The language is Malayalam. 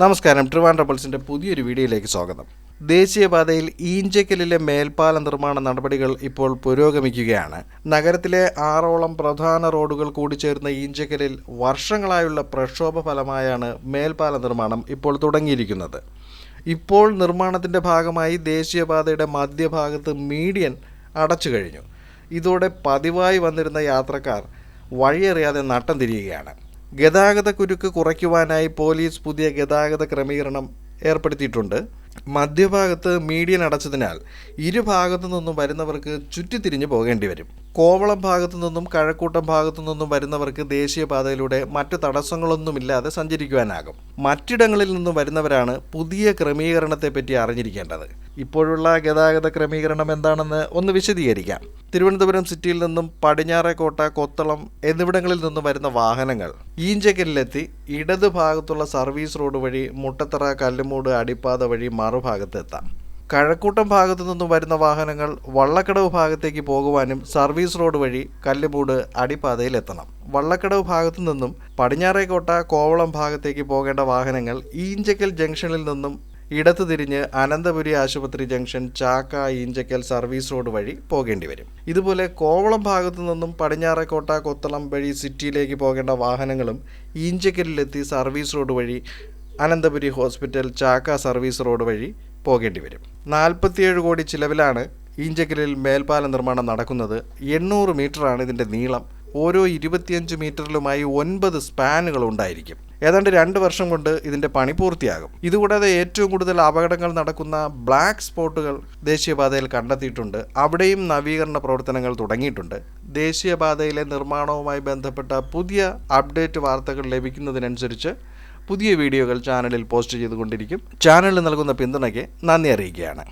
നമസ്കാരം ട്രിവാൻഡ്രബിൾസിന്റെ പുതിയൊരു വീഡിയോയിലേക്ക് സ്വാഗതം. ദേശീയപാതയിൽ ഈഞ്ചക്കലിലെ മേൽപ്പാല നിർമ്മാണ നടപടികൾ ഇപ്പോൾ പുരോഗമിക്കുകയാണ്. നഗരത്തിലെ ആറോളം പ്രധാന റോഡുകൾ കൂടിച്ചേർന്ന ഈഞ്ചക്കലിൽ വർഷങ്ങളായുള്ള പ്രക്ഷോഭ ഫലമായാണ് മേൽപ്പാല നിർമ്മാണം ഇപ്പോൾ തുടങ്ങിയിരിക്കുന്നത്. ഇപ്പോൾ നിർമ്മാണത്തിന്റെ ഭാഗമായി ദേശീയപാതയുടെ മധ്യഭാഗത്ത് മീഡിയൻ അടച്ചു കഴിഞ്ഞു. ഇതോടെ പതിവായി വന്നിരുന്ന യാത്രക്കാർ വഴിയറിയാതെ നട്ടം തിരിയുകയാണ്. ഗതാഗത കുരുക്ക് കുറയ്ക്കുവാനായി പോലീസ് പുതിയ ഗതാഗത ക്രമീകരണം ഏർപ്പെടുത്തിയിട്ടുണ്ട്. മധ്യഭാഗത്ത് മീഡിയൻ അടച്ചതിനാൽ ഇരുഭാഗത്തു നിന്നും വരുന്നവർക്ക് ചുറ്റിത്തിരിഞ്ഞ് പോകേണ്ടി വരും. കോവളം ഭാഗത്തു നിന്നും കഴക്കൂട്ടം ഭാഗത്തു നിന്നും വരുന്നവർക്ക് ദേശീയപാതയിലൂടെ മറ്റു തടസ്സങ്ങളൊന്നുമില്ലാതെ സഞ്ചരിക്കുവാനാകും. മറ്റിടങ്ങളിൽ നിന്നും വരുന്നവരാണ് പുതിയ ക്രമീകരണത്തെപ്പറ്റി അറിഞ്ഞിരിക്കേണ്ടത്. ഇപ്പോഴുള്ള ഗതാഗത ക്രമീകരണം എന്താണെന്ന് ഒന്ന് വിശദീകരിക്കാം. തിരുവനന്തപുരം സിറ്റിയിൽ നിന്നും പടിഞ്ഞാറേക്കോട്ട കൊത്തളം എന്നിവിടങ്ങളിൽ നിന്നും വരുന്ന വാഹനങ്ങൾ ഈഞ്ചക്കലിലെത്തി ഇടത് ഭാഗത്തുള്ള സർവീസ് റോഡ് വഴി മുട്ടത്തറ കല്ലുമൂട് അടിപ്പാത വഴി മറുഭാഗത്തെത്താം. കഴക്കൂട്ടം ഭാഗത്തു നിന്നും വരുന്ന വാഹനങ്ങൾ വള്ളക്കടവ് ഭാഗത്തേക്ക് പോകുവാനും സർവീസ് റോഡ് വഴി കല്ലുമൂട് അടിപ്പാതയിൽ എത്തണം വള്ളക്കടവ് ഭാഗത്തു നിന്നും പടിഞ്ഞാറേക്കോട്ട കോവളം ഭാഗത്തേക്ക് പോകേണ്ട വാഹനങ്ങൾ ഈഞ്ചക്കൽ ജംഗ്ഷനിൽ നിന്നും ഇടത്തു തിരിഞ്ഞ് അനന്തപുരി ആശുപത്രി junction Chakka Eenchakkal service road വഴി പോകേണ്ടി വരും. ഇതുപോലെ കോവളം ഭാഗത്തു നിന്നും പടിഞ്ഞാറേക്കോട്ട കൊത്തളം വഴി സിറ്റിയിലേക്ക് പോകേണ്ട വാഹനങ്ങളും ഈഞ്ചക്കലിലെത്തി സർവീസ് റോഡ് വഴി Ananthapuri hospital Chakka service road വഴി പോകേണ്ടി വരും. നാൽപ്പത്തിയേഴ് കോടി ചിലവിലാണ് ഈഞ്ചക്കലിൽ മേൽപ്പാല നിർമ്മാണം നടക്കുന്നത്. എണ്ണൂറ് മീറ്ററാണ് ഇതിന്റെ നീളം. ഓരോ ഇരുപത്തിയഞ്ച് മീറ്ററിലുമായി ഒൻപത് സ്പാനുകൾ ഉണ്ടായിരിക്കും. ഏതാണ്ട് രണ്ട് വർഷം കൊണ്ട് ഇതിന്റെ പണി പൂർത്തിയാകും. ഇതുകൂടാതെ ഏറ്റവും കൂടുതൽ അപകടങ്ങൾ നടക്കുന്ന ബ്ലാക്ക് സ്പോട്ടുകൾ ദേശീയപാതയിൽ കണ്ടെത്തിയിട്ടുണ്ട്. അവിടെയും നവീകരണ പ്രവർത്തനങ്ങൾ തുടങ്ങിയിട്ടുണ്ട്. ദേശീയപാതയിലെ നിർമ്മാണവുമായി ബന്ധപ്പെട്ട പുതിയ അപ്ഡേറ്റ് വാർത്തകൾ ലഭിക്കുന്നതിനനുസരിച്ച് പുതിയ വീഡിയോകൾ ചാനലിൽ പോസ്റ്റ് ചെയ്തുകൊണ്ടിരിക്കും. ചാനലിൽ നൽകുന്ന പിന്തുണയ്ക്ക് നന്ദി അറിയിക്കുകയാണ്.